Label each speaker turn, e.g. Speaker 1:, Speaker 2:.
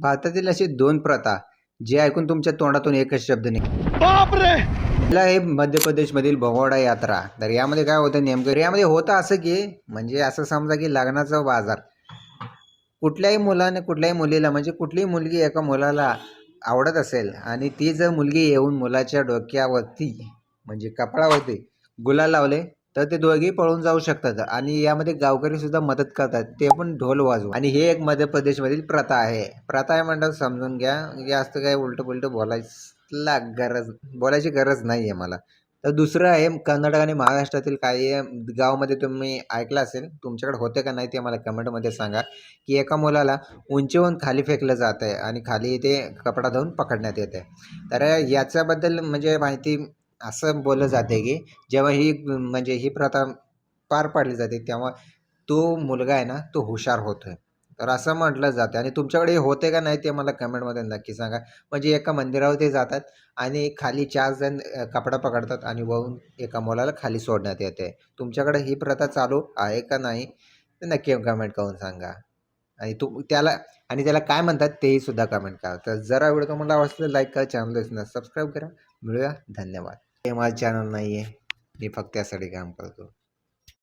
Speaker 1: भारतातील अशी दोन प्रथा जे ऐकून तुमच्या तोंडातून एकच शब्द निघतो
Speaker 2: बापरे!
Speaker 1: पहिला आहे मध्य प्रदेशमधील भगोडा यात्रा. तर यामध्ये काय होतं नेमकं? यामध्ये होतं असं की म्हणजे असं समजा की लग्नाचा बाजार. कुठल्याही मुलाने कुठल्याही मुलीला म्हणजे कुठलीही मुलगी एका मुलाला आवडत असेल आणि ती जर मुलगी येऊन मुलाच्या डोक्यावरती म्हणजे कपडावरती गुलाल लावले तर ते दोघेही पळून जाऊ शकतात. आणि यामध्ये गावकरी सुद्धा मदत करतात. ते पण ढोल वाजवू. आणि हे एक मध्य प्रदेशमधील प्रथा आहे. प्रथा आहे म्हणतात समजून घ्या. जास्त काय उलटं पुलटं बोलायला गरज बोलायची गरज नाही आहे मला. तर दुसरं आहे कर्नाटक आणि महाराष्ट्रातील काही गावामध्ये तुम्ही ऐकलं असेल तुमच्याकडे होते का नाही ते मला कमेंटमध्ये सांगा. की एका मुलाला उंचीहून खाली फेकलं जात आहे आणि खाली ते कपडा धुवून पकडण्यात येते तर याच्याबद्दल म्हणजे माहिती असं बोललं जाते की जेव्हा ही म्हणजे ही प्रथा पार पाडली जाते तेव्हा तो मुलगा आहे ना तो हुशार होतो तर असं म्हटलं जातं आणि तुमच्याकडे हे होते का नाही ते मला कमेंटमध्ये नक्की सांगा. म्हणजे एका मंदिरावर ते जातात आणि खाली चार जण कपडा पकडतात आणि वाहून एका मुलाला खाली सोडण्यात येते तुमच्याकडे ही प्रथा चालू आहे का नाही ते नक्की कमेंट करून सांगा. आणि तू त्याला आणि त्याला काय म्हणतात तेही सुद्धा कमेंट करा. तर जरा व्हिडिओ तुम्हाला आवडलं लाईक करा चॅनल सबस्क्राईब करा. मिळूया. धन्यवाद. हे माझं चॅनल नाही आहे मी फक्त त्यासाठी काम करतो.